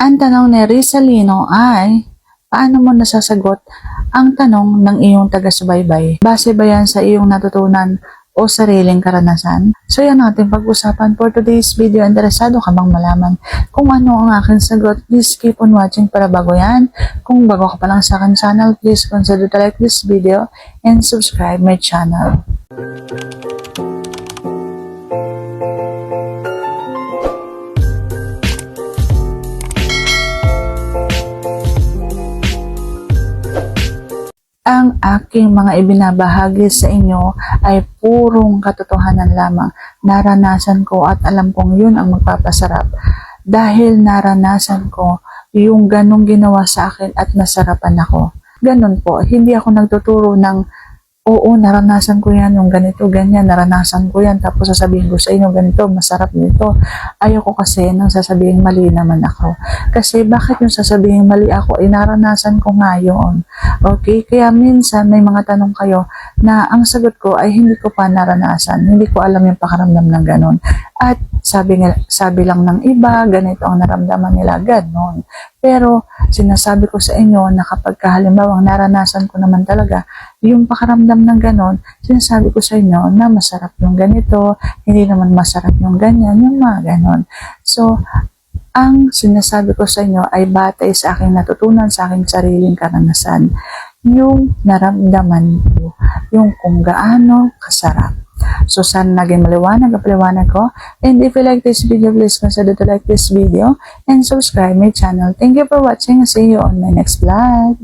Ang tanong ni Rizalino ay, paano mo nasasagot ang tanong ng iyong taga-subaybay? Base ba yan sa iyong natutunan o sariling karanasan? So yan ang pag-usapan for today's video. Interesado ka bang malaman kung ano ang aking sagot? Please keep on watching para bago yan. Kung bago ka pa lang sa akin channel, please consider to like this video and subscribe my channel. Ang aking mga ibinabahagi sa inyo ay purong katotohanan lamang. Naranasan ko at alam kong yun ang magpapasarap. Dahil naranasan ko yung ganong ginawa sa akin at nasarapan ako. Ganon po, hindi ako nagtuturo ng Oo, naranasan ko yan, yung ganito, ganyan, naranasan ko yan, tapos sasabihin ko sa inyo, ganito, masarap nito. Ayoko kasi nang sasabihin mali naman ako. Kasi bakit yung sasabihin mali ako, ay naranasan ko nga yun. Okay, kaya minsan may mga tanong kayo na ang sagot ko ay hindi ko pa naranasan, hindi ko alam yung pakaramdam ng ganon. At sabi, sabi lang ng iba, ganito ang naramdaman nila, ganon. Pero sinasabi ko sa inyo na kapag halimbawa naranasan ko naman talaga yung pakaramdam ng ganon, sinasabi ko sa inyo na masarap yung ganito, hindi naman masarap yung ganyan, yung mga ganon. So, ang sinasabi ko sa inyo ay batay sa aking natutunan sa aking sariling karanasan. Yung naramdaman ko, yung kung gaano kasarap. So, sana naging maliwanag ang paliwanag ko. And if you like this video, please consider to like this video and subscribe my channel. Thank you for watching. See you on my next vlog.